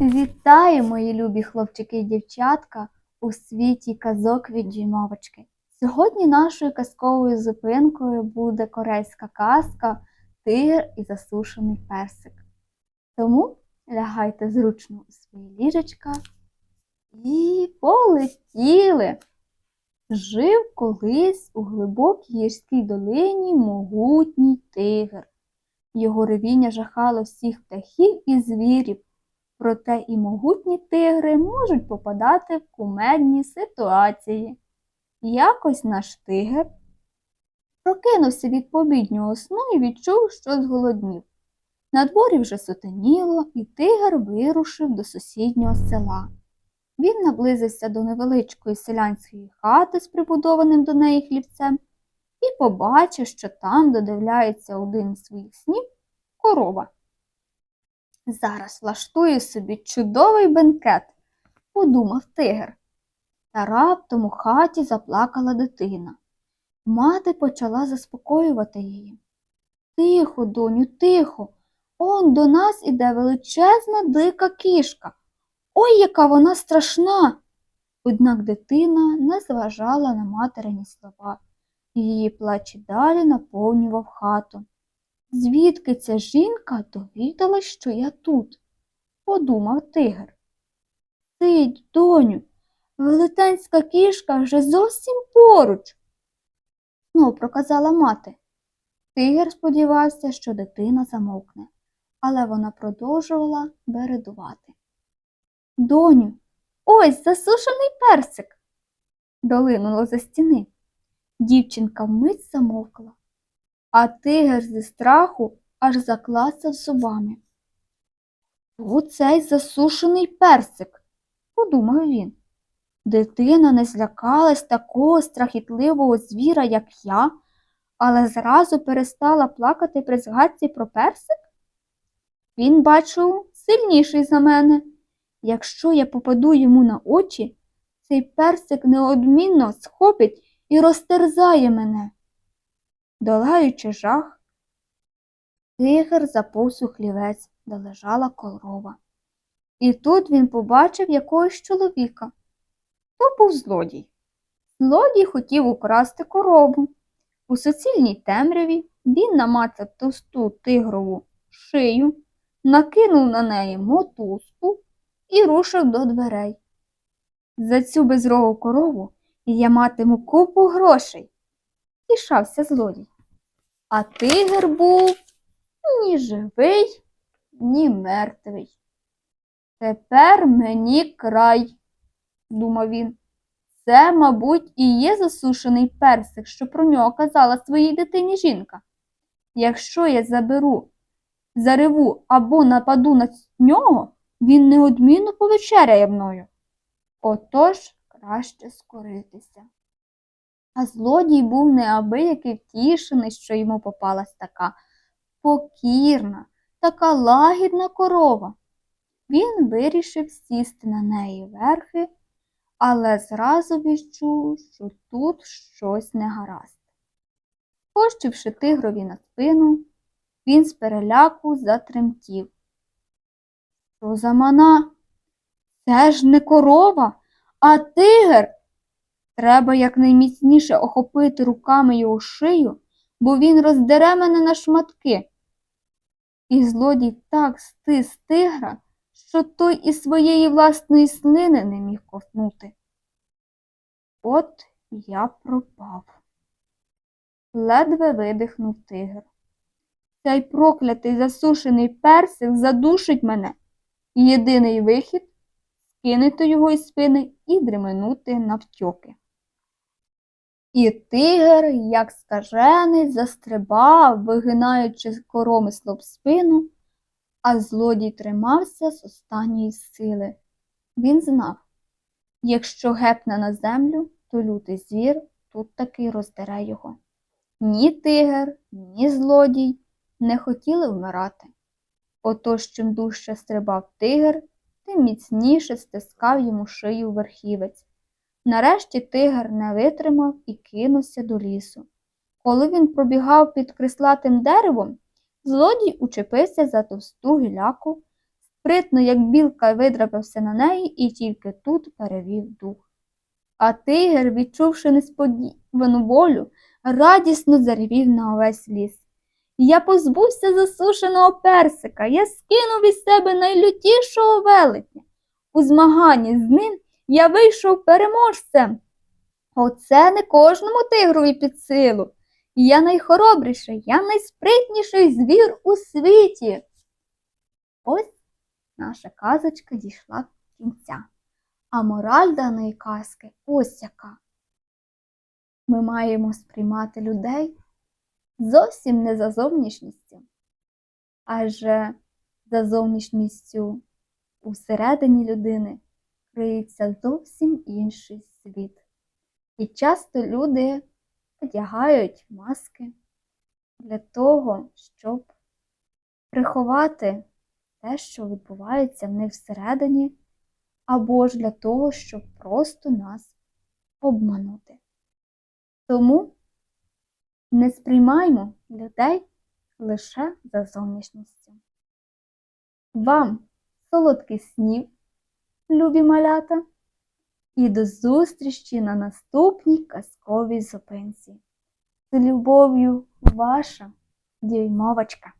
Вітаю, мої любі хлопчики і дівчатка у світі казок від дюймовочки. Сьогодні нашою казковою зупинкою буде корейська казка Тигр і засушений персик. Тому лягайте зручно у свої ліжечка і полетіли. Жив колись у глибокій гірській долині могутній тигр. Його ревіння жахало всіх птахів і звірів. Проте і могутні тигри можуть попадати в кумедні ситуації. Якось наш тигр прокинувся від побіднього сну і відчув, що зголоднів. На дворі вже сутеніло, і тигр вирушив до сусіднього села. Він наблизився до невеличкої селянської хати з прибудованим до неї хлівцем і побачив, що там додивляється один з своїх снів корова. Зараз влаштую собі чудовий бенкет, подумав тигр. Та раптом у хаті заплакала дитина. Мати почала заспокоювати її. Тихо, доню, тихо. Он до нас іде величезна дика кішка. Ой, яка вона страшна. Однак дитина не зважала на материні слова. Її плач далі наповнював хату. Звідки ця жінка довідалась, що я тут? подумав тигр. Сидь, доню, велетенська кішка вже зовсім поруч. Знов проказала мати. Тигр сподівався, що дитина замовкне, але вона продовжувала бередувати. Доню, ось засушений персик. долинуло за стіни. Дівчинка вмить замовкла а тигр зі страху аж заклацав зубами. Хто цей засушений персик? подумав він. Дитина не злякалась такого страхітливого звіра, як я, але зразу перестала плакати при згадці про персик. Він, бачу, сильніший за мене. Якщо я попаду йому на очі, цей персик неодмінно схопить і розтерзає мене. Долаючи жах, тигр заповз у хлівець, де лежала корова. І тут він побачив якогось чоловіка. То був злодій. Злодій хотів украсти корову. У суцільній темряві він намацав товсту тигрову шию, накинув на неї мотузку і рушив до дверей. За цю безрогу корову я матиму купу грошей тішався злодій. А тигр був ні живий, ні мертвий. Тепер мені край, думав він. Це, мабуть, і є засушений персик, що про нього казала своїй дитині жінка. Якщо я заберу, зареву або нападу на нього, він неодмінно повечеряє мною. Отож краще скоритися. А злодій був неабиякий втішений, що йому попалась така покірна, така лагідна корова. Він вирішив сісти на неї верхи, але зразу відчув, що тут щось не гаразд. Пощивши тигрові на спину, він з переляку затремтів. Що за мана? Це ж не корова, а тигр. Треба якнайміцніше охопити руками його шию, бо він роздере мене на шматки. І злодій так стис тигра, що той і своєї власної слини не міг ковтнути. От я пропав. Ледве видихнув тигр. Цей проклятий засушений персик задушить мене. І єдиний вихід скинути його із спини і дременути навтьоки. І тигр, як скажений, застрибав, вигинаючи коромисло в спину, а злодій тримався з останньої сили. Він знав, якщо гепне на землю, то лютий звір тут таки роздере його. Ні тигр, ні злодій не хотіли вмирати. Отож, чим дужче стрибав тигр, тим міцніше стискав йому шию верхівець. Нарешті тигр не витримав і кинувся до лісу. Коли він пробігав під крислатим деревом, злодій учепився за товсту гіляку, спритно, як білка, видрапився на неї і тільки тут перевів дух. А тигр, відчувши несподівану болю, радісно заревів на увесь ліс. Я позбувся засушеного персика, я скинув із себе найлютішого велетня. У змаганні з ним я вийшов переможцем. Оце не кожному тигрові під силу. Я найхоробріший, я найспритніший звір у світі. Ось наша казочка дійшла до кінця. А мораль даної казки ось яка. Ми маємо сприймати людей зовсім не за зовнішністю, адже за зовнішністю усередині людини криється зовсім інший світ. І часто люди одягають маски для того, щоб приховати те, що відбувається в них всередині, або ж для того, щоб просто нас обманути. Тому не сприймаймо людей лише за зовнішністю. Вам солодких снів, любі малята, і до зустрічі на наступній казковій зупинці. З любов'ю ваша дюймовочка.